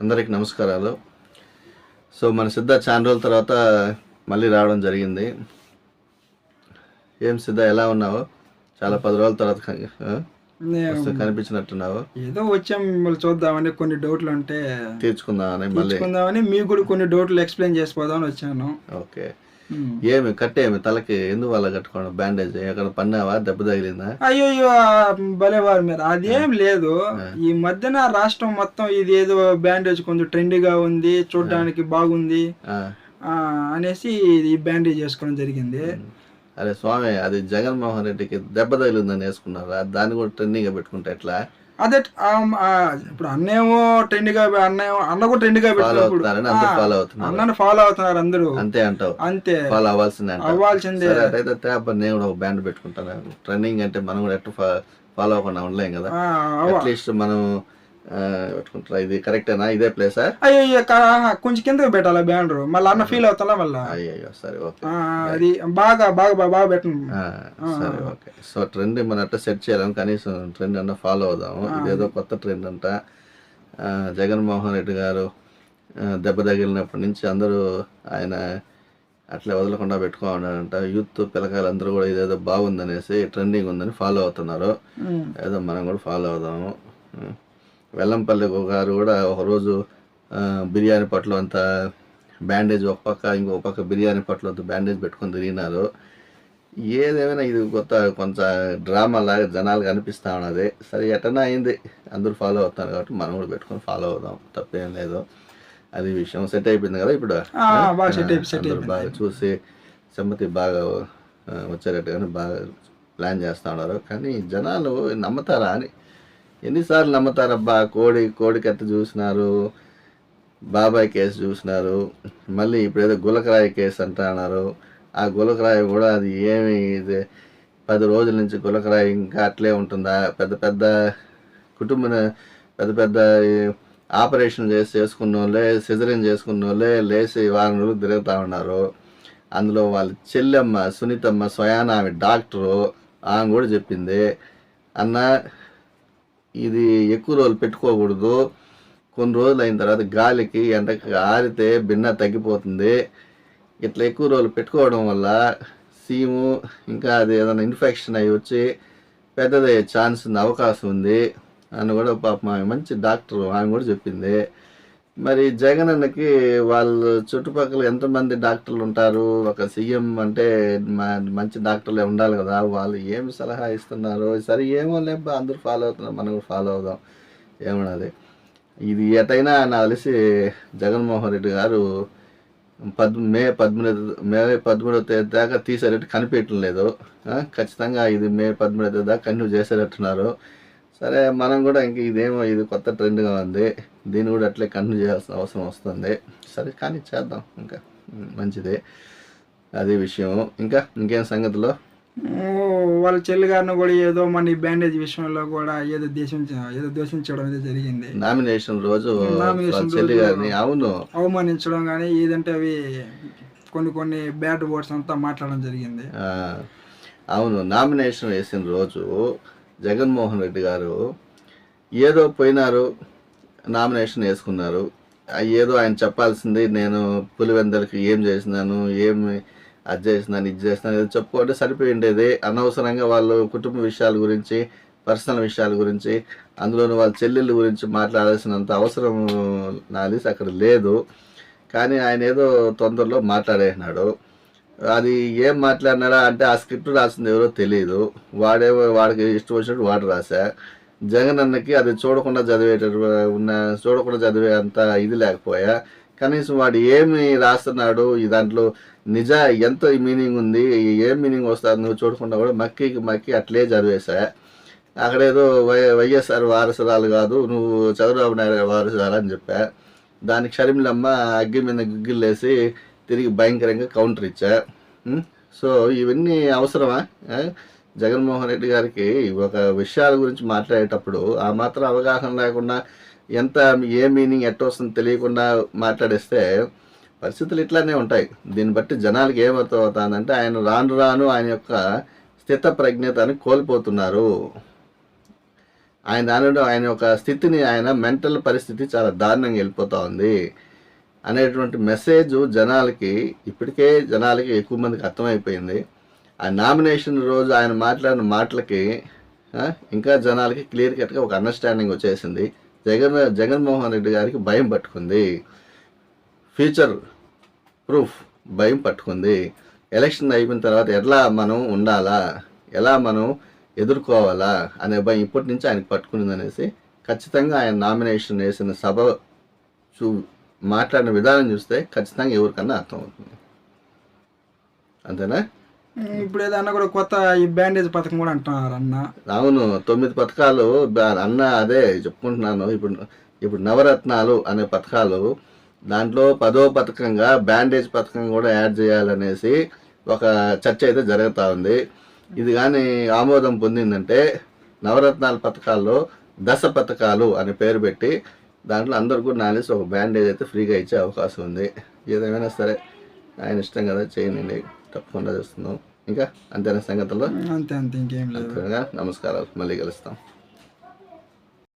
అందరికి నమస్కారాలు. సో మన సిద్ధ చాలా రోజుల తర్వాత మళ్ళీ రావడం జరిగింది. ఏం సిద్ధ ఎలా ఉన్నావు? చాలా పది రోజుల తర్వాత కనిపించినట్టున్నావు. ఏదో వచ్చాం మిమ్మల్ని చూద్దామని కొన్ని డౌట్లు ఉంటే తీర్చుకుందామని మళ్ళీ. మీకు కూడా కొన్ని డౌట్లు ఎక్స్ప్లెయిన్ చేసిపోదామని వచ్చాను. ఓకే. ఏమి కట్టేమి తలకి ఎందుకు వాళ్ళ కట్టుకోవడం? బ్యాండేజ్ ఎక్కడ పన్నావా? దెబ్బ తగిలిందా? అయ్యో అయ్యో భలేవారు మీరు అదేం లేదు. ఈ మధ్యన రాష్ట్రం మొత్తం ఇది ఏదో బ్యాండేజ్ కొంచెం ట్రెండీగా ఉంది చూడడానికి బాగుంది అనేసి ఈ బ్యాండేజ్ చేసుకోవడం జరిగింది. అరే స్వామి అది జగన్మోహన్ రెడ్డికి దెబ్బ తగిలిందని వేసుకున్నారా? దాన్ని కూడా ట్రెండింగ్గా పెట్టుకుంటే ఎట్లా? అదే ఇప్పుడు అన్నేమో ట్రెండ్గా అన్నేమో అన్న కూడా ట్రెండ్గా ఫాలో పెట్టినప్పుడు అవుతున్నారని అందరూ ఫాలో అవుతున్నారు. అన్నను ఫాలో అవుతున్నారు అందరూ. అంతే అంటావు. అంతే. ఫాలో అవ్వాల్సిందే అవ్వాల్సిందే. అదైతే నేను కూడా ఒక బ్యాండ్ పెట్టుకుంటాను. ట్రెండింగ్ అంటే మనం కూడా ఎట్లా ఫాలో అవ్వకుండా ఉండలేం కదా. అట్లీస్ట్ మనం పెట్టుకుంటారా. ఇది కరెక్టేనా ఇదే ప్లేసా అయ్యో కొంచెం కిందకి పెట్టాలి బ్యాండర్ మళ్ళీ అన్న ఫీల్ అవుతా మళ్ళా. అయ్యో సరే ఓకే. అది బాగా బాగా బాగా పెట్టండి సరే ఓకే. సో ట్రెండ్ మనం అట్లా సెట్ చేయాలి? కనీసం ట్రెండ్ అన్న ఫాలో అవుదాము. ఇదేదో కొత్త ట్రెండ్ అంట. జగన్మోహన్ రెడ్డి గారు దెబ్బ తగిలినప్పటి నుంచి అందరూ ఆయన అట్లా వదలకుండా పెట్టుకోమన్నారంట యూత్ పిల్లకాయలు అందరూ కూడా ఇదేదో బాగుందనేసి ట్రెండింగ్ ఉందని ఫాలో అవుతున్నారు. ఏదో మనం కూడా ఫాలో అవుదాము. వెల్లంపల్లి గారు కూడా ఒకరోజు బిర్యానీ పట్లు అంత బ్యాండేజ్ ఒక పక్క ఇంకొక పక్క బిర్యానీ పట్లు అంత బ్యాండేజ్ పెట్టుకొని తిరిగినారు. ఏదేమైనా ఇది కొత్త కొంత డ్రామా లాగా జనాలకు అనిపిస్తా ఉన్నది. సరే ఎటన్నా అయింది. అందరూ ఫాలో అవుతున్నారు కాబట్టి మనం కూడా పెట్టుకొని ఫాలో అవుదాం. తప్పేం లేదు. అది విషయం సెట్ అయిపోయింది కదా ఇప్పుడు. బాగా చూసి సమ్మతి బాగా వచ్చేటట్టుగానే బాగా ప్లాన్ చేస్తూ ఉన్నారు. కానీ జనాలు నమ్ముతారా అని ఎన్నిసార్లు నమ్ముతారబ్బా? కోడి కోడి కత్త చూసినారు? బాబాయ్ కేసు చూసినారు. మళ్ళీ ఇప్పుడు ఏదో గులకరాయి కేసు అంటున్నారు. ఆ గులకరాయి కూడా అది ఏమి ఇది? పది రోజుల నుంచి గులకరాయి ఇంకా అట్లే ఉంటుందా? పెద్ద పెద్ద కుటుంబ పెద్ద పెద్ద ఆపరేషన్ చేసి చేసుకున్న వాళ్ళే సిజరిన్ చేసుకున్న వాళ్ళే లేచి వారం రోజులు తిరుగుతూ ఉన్నారు. అందులో వాళ్ళ చెల్లెమ్మ సునీతమ్మ స్వయాన ఆమె డాక్టరు ఆమె కూడా చెప్పింది. అన్న ఇది ఎక్కువ రోజులు పెట్టుకోకూడదు. కొన్ని రోజులు అయిన తర్వాత గాలికి ఎండకి ఆరితే బిన్న తగ్గిపోతుంది. ఇట్లా ఎక్కువ రోజులు పెట్టుకోవడం వల్ల సీము ఇంకా అది ఏదైనా ఇన్ఫెక్షన్ అయ్యి వచ్చి పెద్దదయ్యే ఛాన్స్ ఉంది అవకాశం ఉంది అని కూడా పాపం ఆమె మంచి డాక్టర్ ఆమె కూడా చెప్పింది. మరి జగన్ అన్నకి వాళ్ళు చుట్టుపక్కల ఎంతమంది డాక్టర్లు ఉంటారు? ఒక సీఎం అంటే మంచి డాక్టర్లే ఉండాలి కదా. వాళ్ళు ఏమి సలహా ఇస్తున్నారు? సరే ఏమో లేబ్బా అందరూ ఫాలో అవుతున్నారు. మనం కూడా ఫాలో అవుదాం. ఏమన్నది ఇది ఎటైనా నాకు తెలిసి జగన్మోహన్ రెడ్డి గారు పద్ మే పదమూడు మే పదమూడవ తేదీ దాకా తీసేటట్టు కనిపించడం లేదు. ఖచ్చితంగా ఇది మే పదమూడవ తేదీ దాకా కంటిన్యూ చేసేటట్టున్నారు. సరే మనం కూడా ఇంక ఇదేమో ఇది కొత్త ట్రెండ్గా ఉంది. దీన్ని కూడా అట్లే కంటిన్యూ చేయాల్సిన అవసరం వస్తుంది. సరే కానీ చేద్దాం ఇంకా. మంచిదే. అదే విషయం ఇంకా ఇంకేం సంగతిలో? వాళ్ళ చెల్లి గారిని కూడా ఏదో మన ఈ బ్యాండేజ్ విషయంలో కూడా ఏదో దేశించ ఏదో దూషించడం అనేది జరిగింది. నామినేషన్ రోజు అవును. అవమానించడం కానీ ఏదంటే అవి కొన్ని కొన్ని బ్యాడ్ వర్డ్స్ అంతా మాట్లాడడం జరిగింది. అవును. నామినేషన్ వేసిన రోజు జగన్మోహన్ రెడ్డి గారు ఏదో పోయినారు నామినేషన్ వేసుకున్నారు. ఏదో ఆయన చెప్పాల్సింది నేను పులివెందలకి ఏం చేసినాను ఏమి అది చేసినాను ఇది చేసినాను ఏదో చెప్పుకుంటే సరిపోయిండేది అనవసరంగా వాళ్ళు కుటుంబ విషయాల గురించి పర్సనల్ విషయాల గురించి అందులోనూ వాళ్ళ చెల్లెళ్ళ గురించి మాట్లాడాల్సినంత అవసరం నాలిసి అక్కడ లేదు. కానీ ఆయన ఏదో తొందరలో మాట్లాడేసినాడు. అది ఏం మాట్లాడినాడా అంటే ఆ స్క్రిప్ట్ రాసింది ఎవరో తెలియదు వాడేవో వాడికి ఇష్టం వచ్చినట్టు వాడు రాసా జగన్ అన్నకి అది చూడకుండా చదివేట ఉన్న చూడకుండా చదివే అంత ఇది లేకపోయా. కనీసం వాడు ఏమి రాస్తున్నాడు ఈ దాంట్లో నిజ ఎంత మీనింగ్ ఉంది ఏం మీనింగ్ వస్తుంది నువ్వు చూడకుండా కూడా మక్కికి మక్కి అట్లే చదివేశా. అక్కడేదో వై వైఎస్ఆర్ వారసురాలు కాదు నువ్వు చంద్రబాబు నాయుడు వారసురాలు అని చెప్పా. దానికి షర్మిలమ్మ అగ్గి మీద గుగ్గిలేసి తిరిగి భయంకరంగా కౌంటర్ ఇచ్చా. సో ఇవన్నీ అవసరమా? జగన్మోహన్ రెడ్డి గారికి ఒక విషయాల గురించి మాట్లాడేటప్పుడు ఆ మాత్రం అవగాహన లేకుండా ఎంత ఏ మీనింగ్ ఎట్ట వస్తుందో తెలియకుండా మాట్లాడేస్తే పరిస్థితులు ఇట్లానే ఉంటాయి. దీన్ని బట్టి జనాలకి ఏమర్థం అవుతుందంటే ఆయన రాను రాను ఆయన యొక్క స్థిత ప్రజ్ఞతను కోల్పోతున్నారు. ఆయన దానిలో ఆయన యొక్క స్థితిని ఆయన మెంటల్ పరిస్థితి చాలా దారుణంగా వెళ్ళిపోతూ ఉంది. అనేటువంటి మెసేజ్ జనాలకి ఇప్పటికే జనాలకి ఎక్కువ మందికి అర్థమైపోయింది. ఆ నామినేషన్ రోజు ఆయన మాట్లాడిన మాటలకి ఇంకా జనాలకి క్లియర్ కట్గా ఒక అండర్స్టాండింగ్ వచ్చేసింది. జగన్ జగన్మోహన్ రెడ్డి గారికి భయం పట్టుకుంది. ఫ్యూచర్ ప్రూఫ్ భయం పట్టుకుంది. ఎలక్షన్ అయిపోయిన తర్వాత ఎలా మనం ఉండాలా? ఎలా మనం ఎదుర్కోవాలా? అనే భయం ఇప్పటి నుంచి ఆయనకు పట్టుకునింది అనేసి ఖచ్చితంగా ఆయన నామినేషన్ వేసిన సభ చూ మాట్లాడిన విధానం చూస్తే ఖచ్చితంగా ఎవరికన్నా అర్థమవుతుంది అంతేనా? ఇప్పుడు ఏదన్నా కూడా కొత్త ఈ బ్యాండేజ్ పథకం కూడా అంటున్నారు అన్న. అవును తొమ్మిది పథకాలు అన్న అదే చెప్పుకుంటున్నాను. ఇప్పుడు ఇప్పుడు నవరత్నాలు అనే పథకాలు దాంట్లో పదో పథకంగా బ్యాండేజ్ పథకం కూడా యాడ్ చేయాలనేసి ఒక చర్చ అయితే జరుగుతూ ఉంది. ఇది కానీ ఆమోదం పొందిందంటే నవరత్నాల పథకాల్లో దశ పథకాలు అనే పేరు పెట్టి దాంట్లో అందరు కూడా నాలేసి ఒక బ్యాండేజ్ అయితే ఫ్రీగా ఇచ్చే అవకాశం ఉంది. ఏదేమైనా సరే ఆయన ఇష్టం కదా చేయనండి తప్పకుండా చేస్తున్నాం. ఇంకా అంతేనా సంగతుల్లో? అంతే అంతే ఇంకేం లేదు. నమస్కారాలు. మళ్ళీ కలుస్తాం.